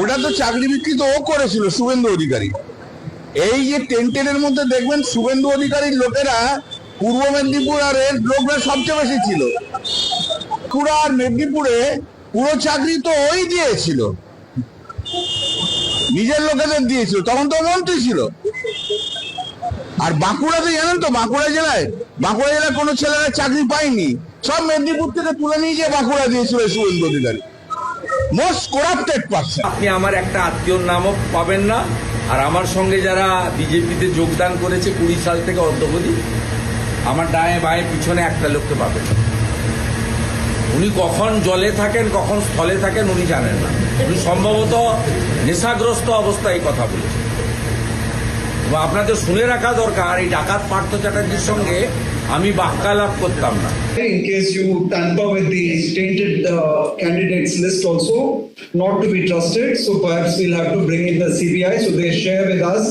ওটা তো চাকরি বিক্রি তো ও করেছিল, শুভেন্দু অধিকারী। এই যে টেন্টেনের মধ্যে দেখবেন শুভেন্দু অধিকারীর লোকেরা পূর্ব মেদিনীপুর আর এর লোকরা সবচেয়ে বেশি ছিল। পুরা আর মেদিনীপুরে পুরো চাকরি তো ওই দিয়েছিল। নিজের লোকেদের দিয়েছিল, তখন তো মন্ত্রী ছিল। আর বাঁকুড়াতে জানেন তো, বাঁকুড়া জেলায় বাঁকুড়া জেলায় কোনো ছেলেরা চাকরি পায়নি। সব মেদিনীপুর থেকে তুলে নিয়ে গিয়ে বাঁকুড়া দিয়েছিল Suvendu Adhikari. Most corrupted person আপনি আমার একটা আত্মীয়র নামও পাবেন না। আর আমার সঙ্গে যারা বিজেপিতে যোগদান করেছে কুড়ি সাল থেকে অদ্যবধি আমার ডায়ে বায়ে পিছনে একটা লোককে পাবেন। উনি কখন জলে থাকেন, কখন স্থলে থাকেন, উনি জানেন না। উনি সম্ভবত নেশাগ্রস্ত অবস্থায় কথা বলেছেন। এবং আপনাদের শুনে রাখা দরকার, এই ডাকাত পার্থ চ্যাটার্জির সঙ্গে আমি বাক্যালাপ করতাম না In case you tamper with the tainted uh, candidates list also, not to be trusted, so perhaps we'll have to bring in the CBI, so they share with us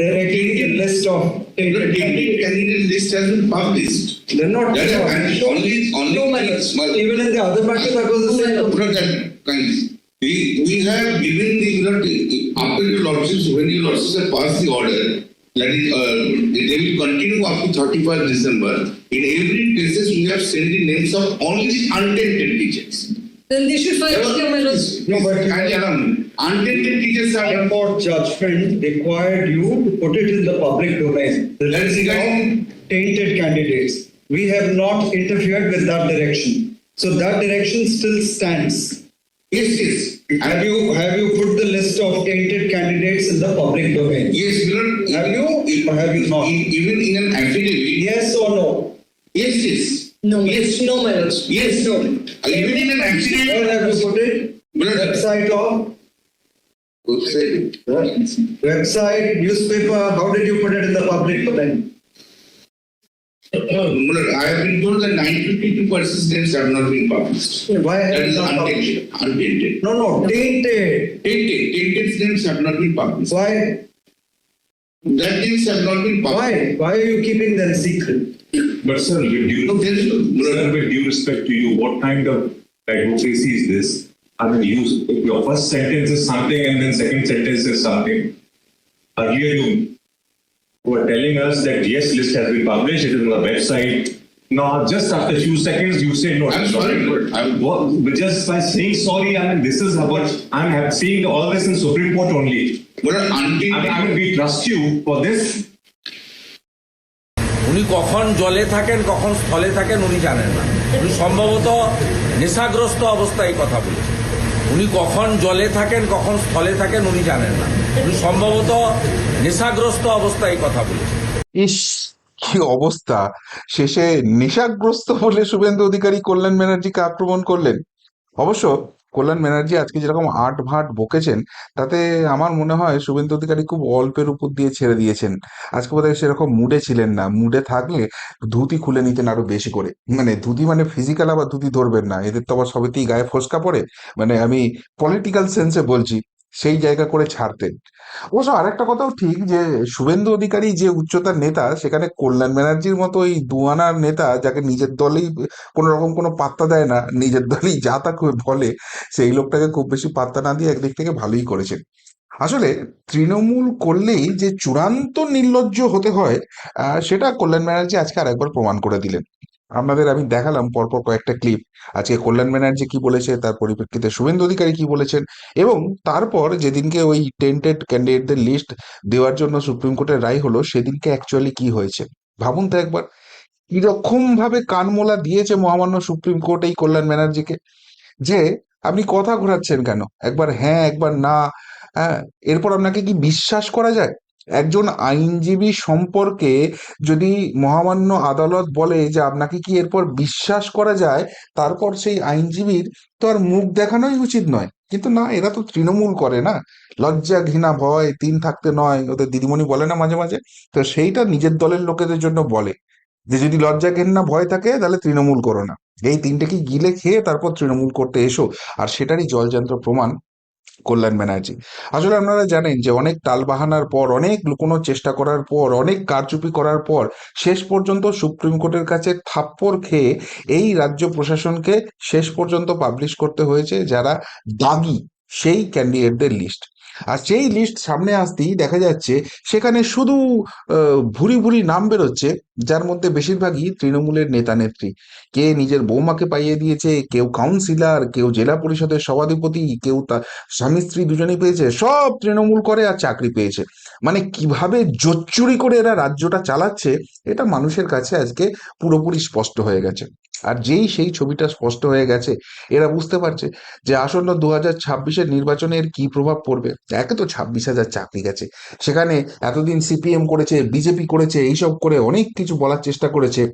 directly the list of The tainted candidate candidates. candidate list has been published. They're not. That is and only only No matter, small. even in the other matter, that was the same. Not that kindly. We we have given the you know the- after the lordships when the lordships have passed the order that is uh, they will continue up to 31st December. In every cases we have sent the names of only the untainted teachers. Then they should find There their were- medals. No, but- kindly allow me. Untainted teachers are High Court judgment required you to put it in the public domain. The That is list of regarding- tainted candidates. We have not interfered with that direction. So that direction still stands. yes yes. Have you, have you put the list of tainted candidates in the public domain? Yes, you know, Have you or have you not? Even in an affidavit. Yes or no? Yes, yes. No Yes. medals, no medals. Yes, no. Even in an accident. Where have you put it? Brother. Website of, Who said website, newspaper, how did you put it in the public domain? Brother, I have been told that 952 persons have not been published. Why have That you is not published? untainted. Untainted. No, no, tainted. Tainted. Tainted names have not been published. Why, That names have not been published. why, why are you keeping them secret? But sir, with due, No, there is no. sir, with due respect to you, what kind of advocacy is this? I mean, you, your first sentence is something and then second sentence is something. Earlier you were telling us that yes, list has been published, it is on the website. Now, just after a few seconds, you say no. I'm sorry, I'm- What, but just by saying sorry, I mean, this is what I'm have- seeing all this in Supreme Court only. Brother, I mean, I mean, we trust you for this. উনি কখন জলে থাকেন কখন স্থলে থাকেন উনি জানেন না উনি সম্ভবত নেশাগ্রস্ত অবস্থায় কথা বলেছেন উনি কখন জলে থাকেন, কখন স্থলে থাকেন, উনি জানেন না। উনি সম্ভবত নেশাগ্রস্ত অবস্থায় কথা বলেছেন। ইস, কি অবস্থা। শেষে নেশাগ্রস্ত বলে শুভেন্দু অধিকারী কল্যাণ ব্যানার্জিকে আক্রমণ করলেন। অবশ্য কল্যাণ ব্যানার্জি আজকে যেরকম আট ভাট বকেছেন, তাতে আমার মনে হয় শুভেন্দু অধিকারী খুব অল্পের উপর দিয়ে ছেড়ে দিয়েছেন। আজকে বোধ হয় সেরকম মুডে ছিলেন না। মুডে থাকলে ধুতি খুলে নিতেন আরও বেশি করে। মানে ধুতি মানে ফিজিক্যাল আবার ধুতি ধরবেন না। এদের তো আবার সবেতেই গায়ে ফসকা পড়ে। মানে আমি পলিটিক্যাল সেন্সে বলছি। সেই জায়গা করে ছাড়তেন। অবশ্য আরেকটা কথাও ঠিক যে, শুভেন্দু অধিকারী যে উচ্চতার নেতা, সেখানে কল্যাণ ব্যানার্জির মতো এই দুয়ানার নেতা, যাকে নিজের দলেই কোনো রকম কোনো পাত্তা দেয় না, নিজের দলেই যা তা বলে, সেই লোকটাকে খুব বেশি পাত্তা না দিয়ে একদিক থেকে ভালোই করেছেন। আসলে তৃণমূল করলেই যে চূড়ান্ত নির্লজ্জ হতে হয় সেটা কল্যাণ ব্যানার্জি আজকে আরেকবার প্রমাণ করে দিলেন। আপনাদের আমি দেখালাম পরপর কয়েকটা ক্লিপ আজকে কল্যাণ ব্যানার্জি কি বলেছে, তার পরিপ্রেক্ষিতে শুভেন্দু অধিকারী কি বলেছেন এবং তারপর যেদিনকে ওই টেন্টেড ক্যান্ডিডেটদের লিস্ট দেওয়ার জন্য সুপ্রিম কোর্টের রায় হলো, সেদিনকে অ্যাকচুয়ালি কি হয়েছে? ভাবুন তো একবার। কীরকম ভাবে কানমোলা দিয়েছে মহামান্য সুপ্রিম কোর্ট এই কল্যাণ ব্যানার্জিকে? যে আপনি কথা ঘোরাচ্ছেন কেন? একবার হ্যাঁ একবার না হ্যাঁ এরপর আপনাকে কি বিশ্বাস করা যায়? একজন আইনজীবী সম্পর্কে যদি মহামান্য আদালত বলে যে আপনাকে কি এরপর বিশ্বাস করা যায়, তারপর সেই আইনজীবীর তো আর মুখ দেখানোই উচিত নয়। কিন্তু না, এরা তো তৃণমূল করে না। লজ্জা, ঘৃণা, ভয়, তিন থাকতে নয়, ওদের দিদিমণি বলে না মাঝে মাঝে। তো সেইটা নিজের দলের লোকেদের জন্য বলে। যে যদি লজ্জা ঘেন্না ভয় থাকে, তাহলে তৃণমূল করো না। এই তিনটে কি গিলে খেয়ে তারপর তৃণমূল করতে এসো। আর সেটারই জলযন্ত্র প্রমাণ কল্যাণ ব্যানার্জি। আসলে আপনারা জানেন যে অনেক টালবাহানার পর, অনেক লুকোনোর চেষ্টা করার পর, অনেক কারচুপি করার পর, শেষ পর্যন্ত সুপ্রিম কোর্টের কাছে থাপ্পড় খেয়ে এই রাজ্য প্রশাসনকে শেষ পর্যন্ত পাবলিশ করতে হয়েছে যারা দাগি, সেই ক্যান্ডিডেটদের লিস্ট। আর সেই লিস্ট সামনে আসতেই দেখা যাচ্ছে সেখানে শুধু ভুরি ভুরি নাম বেরোচ্ছে যার মধ্যে বেশিরভাগই তৃণমূলের নেতা নেত্রী। কে নিজের বৌমাকে পাইয়ে দিয়েছে, কেউ কাউন্সিলর কেউ জেলা পরিষদের সভাধিপতি, কেউ তার স্বামী স্ত্রী দুজনেই পেয়েছে, সব তৃণমূল করে আর চাকরি পেয়েছে। মানে কীভাবে জোচ্চুরি করে এরা রাজ্যটা চালাচ্ছে, এটা মানুষের কাছে আজকে পুরোপুরি স্পষ্ট হয়ে গেছে। আর যেই সেই ছবিটা স্পষ্ট হয়ে গেছে, এরা বুঝতে পারছে যে আসন্ন দু হাজার ছাব্বিশের নির্বাচনের কি প্রভাব পড়বে। একে তো ছাব্বিশ হাজার চাকরি গেছে। সেখানে এতদিন সিপিএম করেছে, বিজেপি করেছে, এইসব করে অনেক কিছু বলার চেষ্টা করেছে।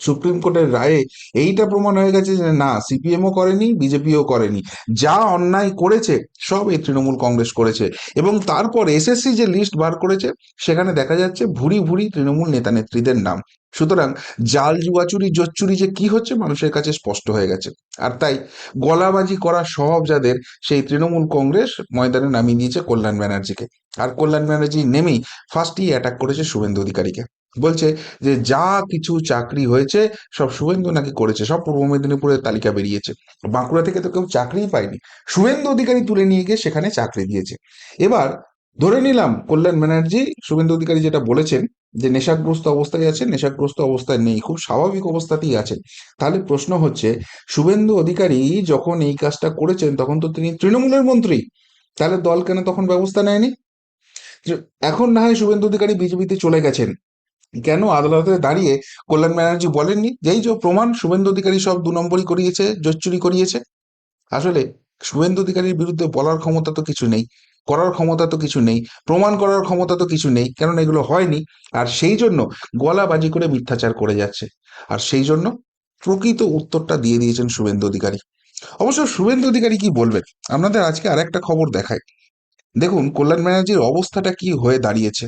সুপ্রিম কোর্টের রায়ে এইটা প্রমাণ হয়ে গেছে যে না, সিপিএমও করেনি, বিজেপিও করেনি। যা অন্যায় করেছে সব এই তৃণমূল কংগ্রেস করেছে। এবং তারপর এসএসসি যে লিস্ট বার করেছে, সেখানে দেখা যাচ্ছে ভুরি ভুরি তৃণমূল নেতা নেত্রীদের নাম। সুতরাং জাল জুয়াচুরি, জোচ্চুরি যে কি হচ্ছে, মানুষের কাছে স্পষ্ট হয়ে গেছে। আর তাই গলাবাজি করা সব যাদের, সেই তৃণমূল কংগ্রেস ময়দানে নামিয়ে দিয়েছে কল্যাণ ব্যানার্জিকে। আর কল্যাণ ব্যানার্জি নেমেই ফার্স্টই অ্যাটাক করেছে শুভেন্দু অধিকারীকে। বলছে যে যা কিছু চাকরি হয়েছে, সব শুভেন্দু নাকি করেছে, সব পূর্ব মেদিনীপুরের তালিকা বেরিয়েছে। বাঁকুড়া থেকে তো কেউ চাকরিই পায়নি। শুভেন্দু অধিকারী তুলে নিয়ে গিয়ে সেখানে চাকরি দিয়েছে। এবার ধরে নিলাম কল্যাণ ব্যানার্জি, শুভেন্দু অধিকারী যেটা বলেছেন যে নেশাগ্রস্ত অবস্থায় আছে নেশাগ্রস্ত অবস্থায় নেই, খুব স্বাভাবিক অবস্থাতেই আছেন। তাহলে প্রশ্ন হচ্ছে, শুভেন্দু অধিকারী যখন এই কাজটা করেছেন, তখন তো তিনি তৃণমূলের মন্ত্রী। তাহলে দল কেন তখন ব্যবস্থা নেয়নি? এখন না হয় শুভেন্দু অধিকারী বিজেপিতে চলে গেছেন। কেন আদালতে দাঁড়িয়ে কল্যাণ ব্যানার্জি বলেননি? যেই যে প্রমাণ শুভেন্দু অধিকারী সব দু নম্বরই করিয়েছে, জোচ্চুরি করিয়েছে। আসলে শুভেন্দু অধিকারীর বিরুদ্ধে বলার ক্ষমতা তো কিছু নেই, করার ক্ষমতা তো কিছু নেই, প্রমাণ করার ক্ষমতা তো কিছু নেই কারণ এগুলো হয়নি। আর সেই জন্য গলা বাজি করে মিথ্যাচার করে যাচ্ছে। আর সেই জন্য প্রকৃত উত্তরটা দিয়ে দিয়েছেন শুভেন্দু অধিকারী। অবশ্য শুভেন্দু অধিকারী কি বলবেন? আপনাদের আজকে আরেকটা খবর দেখায় দেখুন, কল্যাণ ব্যানার্জির অবস্থাটা কি হয়ে দাঁড়িয়েছে।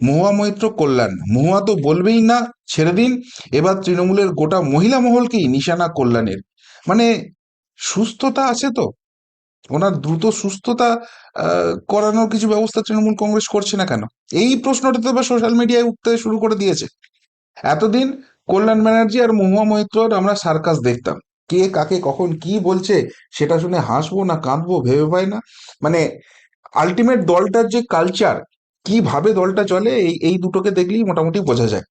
মহুয়া মৈত্র কল্যাণ। মহুয়া তো বলবেই না, ছেড়ে দিন। এবার তৃণমূলের গোটা মহিলা মহলকেই নিশানা কল্যাণের। মানে সুস্থতা আছে তো। ওনার দ্রুত সুস্থতা করানোর কিছু ব্যবস্থা তৃণমূল কংগ্রেস করছে না কেন? এই প্রশ্নটা তো এবার সোশ্যাল মিডিয়ায় উঠতে শুরু করে দিয়েছে। এতদিন কল্যাণ ব্যানার্জি আর মহুয়া মৈত্রর আমরা সার্কাস দেখতাম। কে কাকে কখন কি বলছে সেটা শুনে হাসবো না, কাঁদবো, ভেবে পাই না। মানে আলটিমেট দলটার যে কালচার কীভাবে দলটা চলে, এই এই দুটোকে দেখলেই মোটামুটি বোঝা যায়।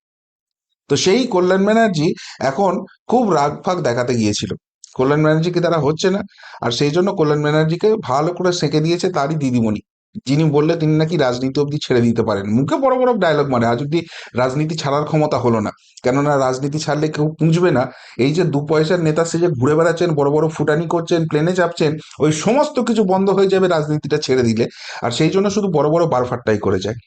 তো সেই কল্যাণ ব্যানার্জি এখন খুব রাগ ফাগ দেখাতে গিয়েছিল। কল্যাণ ব্যানার্জিকে তারা হচ্ছে না, আর সেই জন্য কল্যাণ ব্যানার্জিকে ভালো করে সেঁকে দিয়েছে তারই দিদিমণি। যিনি বললে তিনি নাকি রাজনীতি অবধি ছেড়ে দিতে পারেন। মুখে বড় বড় ডায়লগ মারে আজ অব্দি রাজনীতি ছাড়ার ক্ষমতা হলো না, কেননা রাজনীতি ছাড়লে কেউ পুঁজবে না, এই যে দু পয়সার নেতা সে যে ঘুরে বেড়াচ্ছেন, বড় বড় ফুটানি করছেন প্লেনে চাপছেন, ওই সমস্ত কিছু বন্ধ হয়ে যাবে রাজনীতিটা ছেড়ে দিলে, আর সেই জন্য শুধু বড় বড় বারফাট্টাই করে যায়।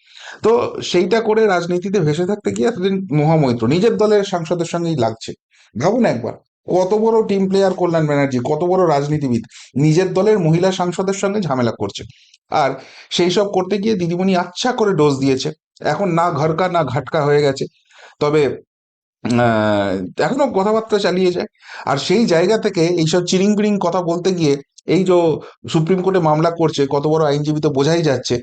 তো সেইটা করে রাজনীতিতে ভেসে থাকতে গিয়ে এতদিন মহামৈত্র, নিজের দলের সাংসদের সঙ্গেই লাগছে। ভাবুন একবার কত বড় টিম প্লেয়ার কল্যাণ ব্যানার্জি, কত বড় রাজনীতিবিদ, নিজের দলের মহিলা সাংসদের সঙ্গে ঝামেলা করছে। আর সেই সব করতে গিয়ে দিদিমণি আচ্ছা করে ডোজ দিয়েছে। এখন না ঘরকা, না ঘাটকা হয়ে গেছে। তবে এখনও কথাবার্তা চালিয়ে যায়। আর সেই জায়গা থেকে এইসব চিরিং বিরিং কথা বলতে গিয়ে এই যে সুপ্রিম কোর্টে মামলা করছে, কত বড় আইনজীবী তো বোঝাই যাচ্ছে,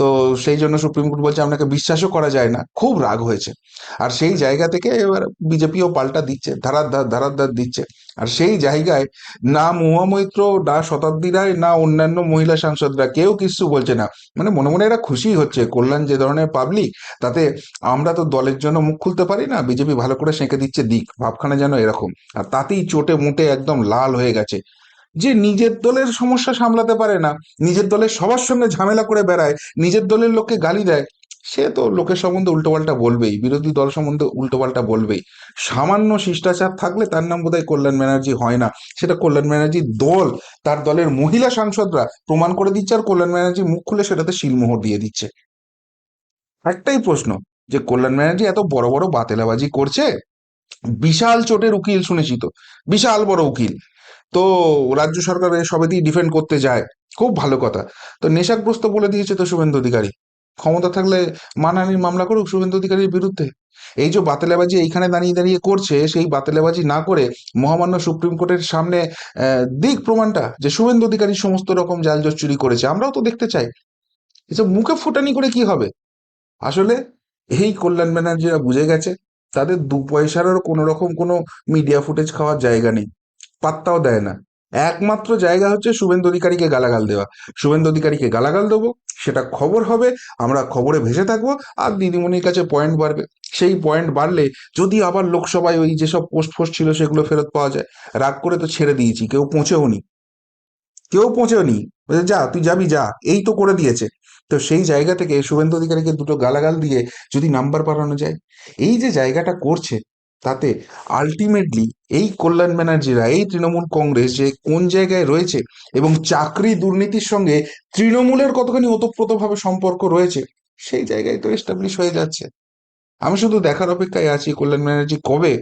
তো সেই জন্য সুপ্রিম কোর্ট বলছে আপনাকে বিশ্বাসও করা যায় না। খুব রাগ হয়েছে। আর সেই জায়গা থেকে এবার বিজেপিও পাল্টা দিচ্ছে ধারার ধার ধারার ধার দিচ্ছে। আর সেই জায়গায় না মহুয়া মৈত্র, না শতাব্দী রায়, না অন্যান্য মহিলা সাংসদরা, কেউ কিছু বলছে না। মানে মনে মনে এরা খুশি হচ্ছে, কল্যাণ যে ধরনের পাবলিক তাতে আমরা তো দলের জন্য মুখ খুলতে পারি না, বিজেপি ভালো করে সেঁকে দিচ্ছে দিক, ভাবখানা যেন এরকম। আর তাতেই চোটে মুটে একদম লাল হয়ে গেছে। যে নিজের দলের সমস্যা সামলাতে পারে না, নিজের দলের সবার সঙ্গে ঝামেলা করে বেড়ায়, নিজের দলের লোককে গালি দেয়, সে তো লোকের সম্বন্ধে উল্টোপাল্টা বলবেই, বিরোধী দল সম্বন্ধে উল্টোপাল্টা বলবেই। সামান্য শিষ্টাচার থাকলে তার নাম বোধহয় কল্যাণ ব্যানার্জি হয় না। সেটা কল্যাণ ব্যানার্জির দল, তার দলের মহিলা সাংসদরা প্রমাণ করে দিচ্ছে আর কল্যাণ ব্যানার্জি মুখ খুলে সেটাতে শিলমোহর দিয়ে দিচ্ছে। একটাই প্রশ্ন, যে কল্যাণ ব্যানার্জি এত বড় বড় বাতেলাবাজি করছে? বিশাল চোটের উকিল শুনেছি তো, বিশাল বড় উকিল। তো রাজ্য সরকার সবেতেই ডিফেন্ড করতে যায়। খুব ভালো কথা। তো নেশাগ্রস্ত বলে দিয়েছে তো শুভেন্দু অধিকারী। ক্ষমতা থাকলে মানহানির মামলা করুক শুভেন্দু অধিকারীর বিরুদ্ধে। এই যে বাতেলাবাজি এইখানে দাঁড়িয়ে দাঁড়িয়ে করছে, সেই বাতেলাবাজি না করে মহামান্য সুপ্রিম কোর্টের সামনে দিক প্রমাণটা যে শুভেন্দু অধিকারী সমস্ত রকম জাল জট চুরি করেছে, আমরাও তো দেখতে চাই। এসব মুখে ফুটানি করে কি হবে? আসলে এই কল্যাণ ব্যানার্জিরা বুঝে গেছে, তাদের দু পয়সারও কোনো রকম কোনো মিডিয়া ফুটেজ খাওয়ার জায়গা নেই। পাত্তাও দেয় না। একমাত্র জায়গা হচ্ছে শুভেন্দু অধিকারীকে গালাগাল দেওয়া। শুভেন্দু অধিকারীকে গালাগাল দেবো, সেটা খবর হবে, আমরা খবরে ভেসে থাকব, আর দিদিমণির কাছে পয়েন্ট বাড়বে। সেই পয়েন্ট বাড়লে যদি আবার লোকসভায় ওই যেসব পোস্ট ফোস্ট ছিল সেগুলো ফেরত পাওয়া যায়। রাগ করে তো ছেড়ে দিয়েছি, কেউ পৌঁছেও নি কেউ পৌঁছেও নি যা, তুই যাবি, যা, এই তো করে দিয়েছে। তো সেই জায়গা থেকে শুভেন্দু অধিকারীকে দুটো গালাগাল দিয়ে যদি নাম্বার বাড়ানো যায়, এই যে জায়গাটা করছে তাতে আলটিমেটলি এই কল্যাণ ব্যানার্জিরা এই তৃণমূল কংগ্রেস যে কোন জায়গায় রয়েছে এবং চাকরি দুর্নীতির সঙ্গে তৃণমূলের কতখানি ওতপ্রোতভাবে সম্পর্ক রয়েছে, সেই জায়গায় তো এস্টাবলিশ হয়ে যাচ্ছে। আমি শুধু দেখার অপেক্ষায় আছি কল্যাণ ব্যানার্জি কবে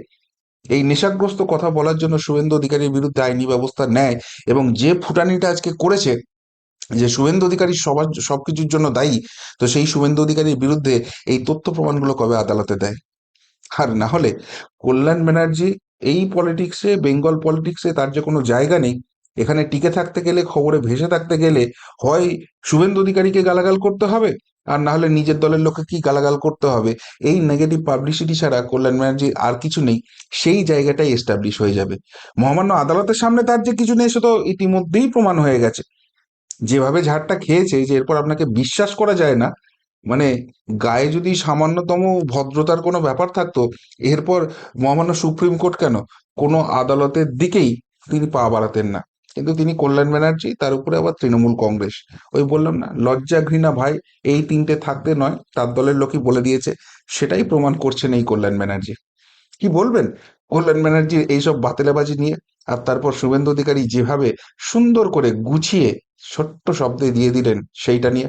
এই নেশাগ্রস্ত কথা বলার জন্য শুভেন্দু অধিকারীর বিরুদ্ধে আইনি ব্যবস্থা নেয় এবং যে ফুটানিটা আজকে করেছে, যে শুভেন্দু অধিকারী সবার, সবকিছুর জন্য দায়ী, তো সেই শুভেন্দু অধিকারীর বিরুদ্ধে এই তথ্য প্রমাণগুলো কবে আদালতে দেয়? আর না হলে কল্যাণ ব্যানার্জি এই পলিটিক্সে বেঙ্গল পলিটিক্সে তার যে কোনো জায়গা নেই, এখানে টিকে থাকতে গেলে, খবরে ভেসে থাকতে গেলে হয় শুভেন্দু অধিকারীকে গালাগাল করতে হবে, আর না হলে নিজের দলের লোককে কি গালাগাল করতে হবে? এই নেগেটিভ পাবলিসিটি ছাড়া কল্যাণ ব্যানার্জি আর কিছু নেই, সেই জায়গাটাই এস্টাবলিশ হয়ে যাবে। মহামান্য আদালতের সামনে তার যে কিছু নেই, সে তো ইতিমধ্যেই প্রমাণ হয়ে গেছে। যেভাবে ঝাড়টা খেয়েছে, যে এরপর আপনাকে বিশ্বাস করা যায় না মানে গায়ে যদি সামান্যতম ভদ্রতার কোনো ব্যাপার থাকতো, এরপর মহামান্য সুপ্রিম কোর্ট কেন? কোনো আদালতের দিকেই তিনি পা বাড়াতেন না। কিন্তু তিনি কল্যাণ ব্যানার্জি, তার উপরে আবার তৃণমূল কংগ্রেস। ওই বললাম না, লজ্জা ঘৃণা ভাই, এই তিনটে থাকতে নয়, তার দলের লোকই বলে দিয়েছে, সেটাই প্রমাণ করছেন এই কল্যাণ ব্যানার্জি। কি বলবেন? কল্যাণ ব্যানার্জির এইসব বাতেলাবাজি নিয়ে, আর তারপর শুভেন্দু অধিকারী যেভাবে সুন্দর করে গুছিয়ে ছোট্ট শব্দে দিয়ে দিলেন, সেইটা নিয়ে